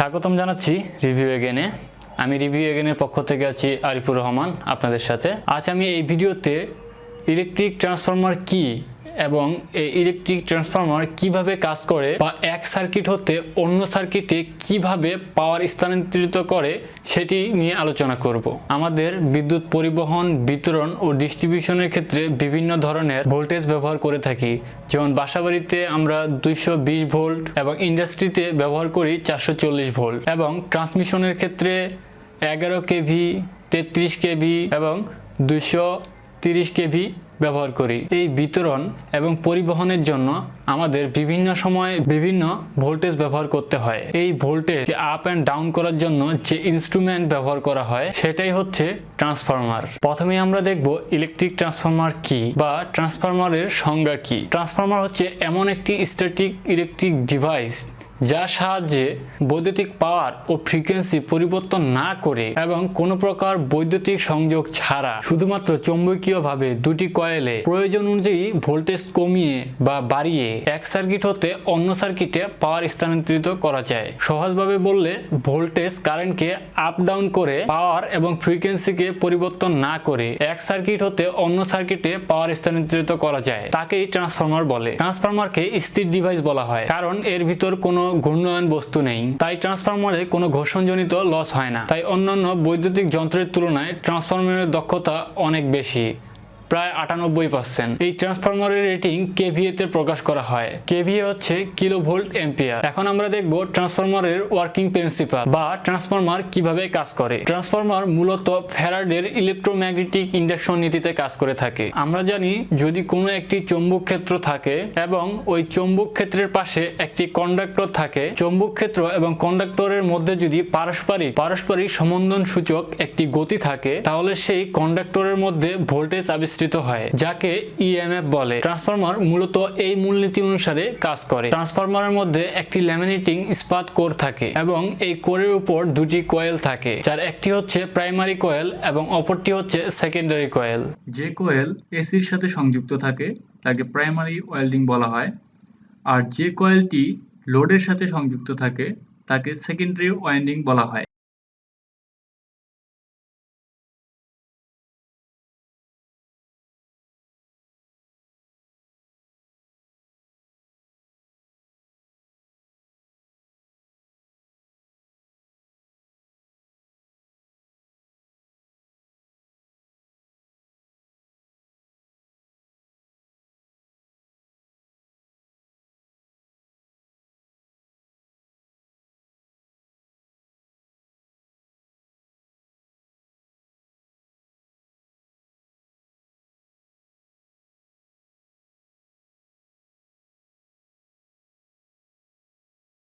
স্বাগতম জানাচ্ছি রিভিউ এগেনে আমি রিভিউ এগেনের পক্ষ থেকে আছি আরিফুর রহমান আপনাদের সাথে। আজ আমি এই ভিডিওতে ইলেকট্রিক ট্রান্সফরমার কি এবং এই ইলেকট্রিক ট্রান্সফরমার কীভাবে কাজ করে বা এক সার্কিট হতে অন্য সার্কিটে কীভাবে পাওয়ার স্থানান্তরিত করে সেটি নিয়ে আলোচনা করব। আমাদের বিদ্যুৎ পরিবহন, বিতরণ ও ডিস্ট্রিবিউশনের ক্ষেত্রে বিভিন্ন ধরনের ভোল্টেজ ব্যবহার করে থাকি। যেমন বাসাবাড়িতে আমরা দুইশো বিশ ভোল্ট এবং ইন্ডাস্ট্রিতে ব্যবহার করি চারশো চল্লিশ ভোল্ট এবং ট্রান্সমিশনের ক্ষেত্রে এগারো কেভি, তেত্রিশ কেভি এবং দুশো তিরিশ কেভি ব্যবহার করি। এই বিতরণ এবং পরিবহনের জন্য আমাদের বিভিন্ন সময়ে বিভিন্ন ভোল্টেজ ব্যবহার করতে হয়। এই ভোল্টেজ আপ অ্যান্ড ডাউন করার জন্য যে ইনস্ট্রুমেন্ট ব্যবহার করা হয়, সেটাই হচ্ছে ট্রান্সফরমার প্রথমে আমরা দেখব ইলেকট্রিক ট্রান্সফরমার কি বা ট্রান্সফরমারের সংজ্ঞা কি। ট্রান্সফরমার হচ্ছে এমন একটি স্ট্যাটিক ইলেকট্রিক ডিভাইস যার সাহায্যে বৈদ্যুতিক পাওয়ার ও ফ্রিকোয়েন্সি পরিবর্তন না করে এবং কোনো প্রকার বৈদ্যুতিক সংযোগ ছাড়া শুধুমাত্র চৌম্বকীয়ভাবে দুটি কয়েলে প্রয়োজন অনুযায়ী ভোল্টেজ কমিয়ে বা বাড়িয়ে এক সার্কিট হতে অন্য সার্কিটে পাওয়ার স্থানান্তরিত করা যায়। সহজভাবে বললে, ভোল্টেজ কারেন্টকে আপ ডাউন করে পাওয়ার এবং ফ্রিকোয়েন্সিকে পরিবর্তন না করে এক সার্কিট হতে অন্য সার্কিটে পাওয়ার স্থানান্তরিত করা যায়। তাকেই ট্রান্সফরমার বলে। ট্রান্সফরমারকে স্থির ডিভাইস বলা হয়, কারণ এর ভিতর কোনো ঘূর্ণয়ন বস্তু নেই। তাই ট্রান্সফরমারে কোনো ঘর্ষণজনিত লস হয় না। তাই অন্যান্য বৈদ্যুতিক যন্ত্রের তুলনায় ট্রান্সফরমারের দক্ষতা অনেক বেশি। প্রায় আটানব্বই পার্সেন্ট এই ট্রান্সফরমারের রেটিং কেভিএ তে প্রকাশ করা হয়। কেভিএ হচ্ছে কিলো ভোল্ট এম্পিয়ার এখন আমরা দেখব ট্রান্সফরমারের ওয়ার্কিং প্রিন্সিপাল বা ট্রান্সফরমার কীভাবে কাজ করে। ট্রান্সফরমার মূলত ফ্যারাডের ইলেকট্রোম্যাগনেটিক ইন্ডাকশন নীতিতে কাজ করে থাকে। আমরা জানি যদি কোনো একটি চৌম্বক ক্ষেত্র থাকে এবং ওই চৌম্বক ক্ষেত্রের পাশে একটি কন্ডাক্টর থাকে, চৌম্বক ক্ষেত্র এবং কন্ডাক্টরের মধ্যে যদি পারস্পরিক পারস্পরিক সমন্ধন সূচক একটি গতি থাকে, তাহলে সেই কন্ডাক্টরের মধ্যে ভোল্টেজ আবিষ্কৃত হয়, যাকে ইএমএফ বলে। ট্রান্সফরমার মূলত এই মূলনীতি অনুসারে কাজ করে। ট্রান্সফরমারের মধ্যে একটি ল্যামিনেটিং ইস্পাত কোর থাকে এবং এই কোরের উপর দুটি কয়েল থাকে, যার একটি হচ্ছে প্রাইমারি কয়েল এবং অপরটি হচ্ছে সেকেন্ডারি কয়েল। যে কোয়েল এসির সাথে সংযুক্ত থাকে, তাকে প্রাইমারি ওয়েল্ডিং বলা হয়, আর যে কয়েলটি লোডের সাথে সংযুক্ত থাকে, তাকে সেকেন্ডারি ওয়াইন্ডিং বলা হয়।